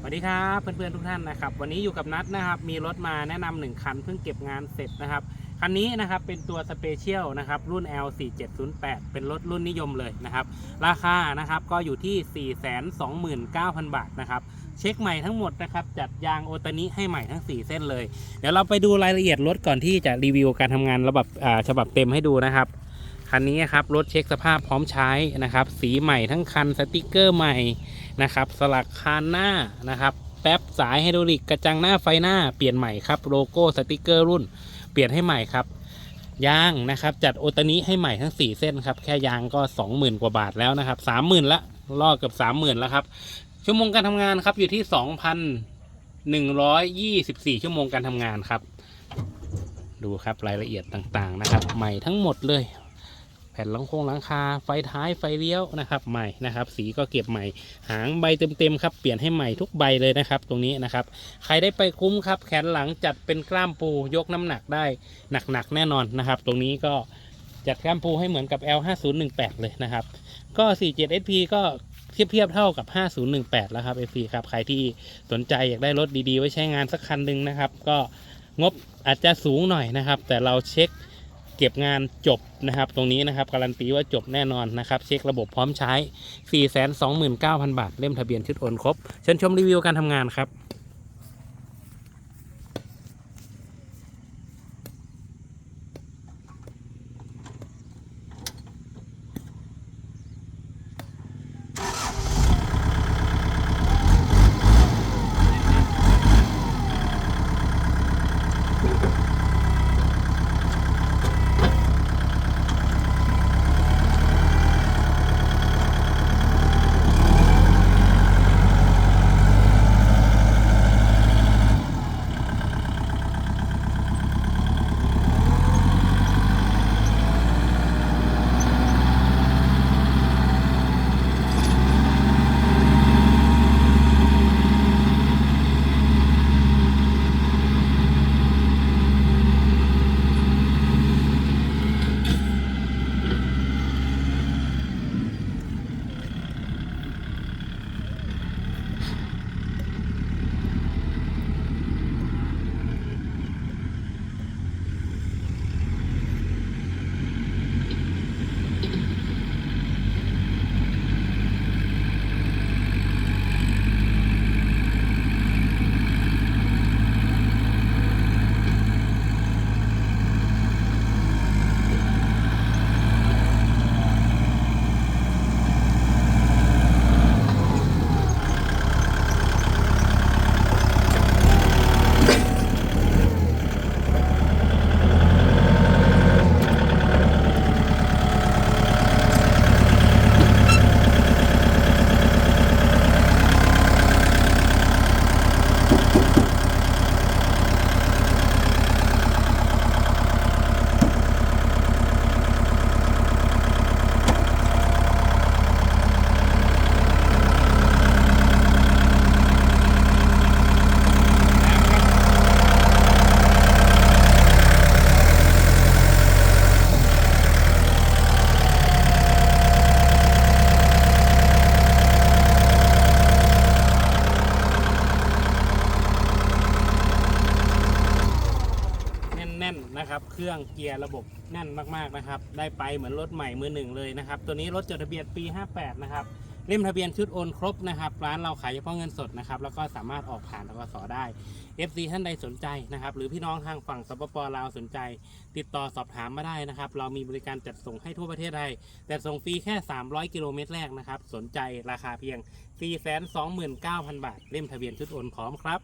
สวัสดีครับเพื่อนๆทุกท่านนะครับ วันนี้อยู่กับนัดนะครับ มีรถมาแนะนำหนึ่งคันเพิ่งเก็บงานเสร็จนะครับคันนี้นะครับเป็นตัวสเปเชียลนะครับรุ่น L4708 เป็นรถรุ่นนิยมเลยนะครับ ราคานะครับก็อยู่ที่ 429,000 บาทนะครับ เช็คใหม่ทั้งหมดนะครับ จัดยางโอตานิให้ใหม่ทั้ง 4 เส้นเลย เดี๋ยวเราไปดูรายละเอียดรถก่อนที่จะรีวิวการทำงานระบบฉบับเต็มให้ดูนะครับ คันนี้ครับรถเช็คสภาพพร้อมใช้นะครับ สีใหม่ทั้งคันสติกเกอร์ใหม่นะครับ สลักคานหน้านะครับ แป๊บสายไฮดรอลิกกระจังหน้าไฟหน้าเปลี่ยนใหม่ครับโลโก้สติกเกอร์รุ่น เปลี่ยนให้ใหม่ครับยางนะครับ จัดโอตานิให้ใหม่ทั้ง 4 เส้นครับ แค่ยางก็ 20,000 กว่าบาทแล้วนะครับ 30,000 ละล่อเกือบ30,000 แล้วครับ ชั่วโมงการทำงานครับอยู่ที่ 2,124 ชั่วโมงการทำงานครับ ดูครับรายละเอียดต่างๆนะครับ ใหม่ทั้งหมดเลย ผ่นหลังโค้งหลังคา ไฟท้ายไฟเลี้ยวนะครับใหม่นะครับ สีก็เก็บใหม่ หางใบเต็มๆครับเปลี่ยนให้ใหม่ทุกใบเลยนะครับ ตรงนี้นะครับ ใครได้ไปคุ้มครับ แขนหลังจัดเป็นกล้ามปูยกน้ำหนักได้หนักๆแน่นอนนะครับ ตรงนี้ก็จัดกล้ามปูให้เหมือนกับ L5018 เลยนะครับ ก็ 47SP ก็เทียบเทียบเท่ากับ 5018 แล้วครับ FP ครับ ใครที่สนใจอยากได้รถดีๆ ไว้ใช้งานสักคันหนึ่งนะครับ ก็งบอาจจะสูงหน่อยนะครับ แต่เราเช็ค เก็บงานจบนะครับ ตรงนี้นะครับการันตีว่าจบแน่นอนนะครับเช็คระบบพร้อมใช้ 429,000 บาท เล่มทะเบียนชุดโอนครบเชิญชมรีวิวการทำงานครับ นะครับ เครื่องเกียร์ระบบแน่นมากๆนะครับ ได้ไปเหมือนรถใหม่มือหนึ่งเลยนะครับ ตัวนี้รถจดทะเบียนปี 58 นะครับ เล่มทะเบียนชุดโอนครบนะครับ ร้านเราขายเฉพาะเงินสดนะครับ แล้วก็สามารถออกผ่านทกสได้ FC ท่านใดสนใจนะครับ หรือพี่น้องทางฝั่งสปปลาวสนใจ ติดต่อสอบถามมาได้นะครับ เรามีบริการจัดส่งให้ทั่วประเทศไทยแต่ส่งฟรีแค่ 300 กิโลเมตรแรกนะครับ สนใจราคาเพียง 429,000 บาท เล่มทะเบียนชุดโอนพร้อมครับ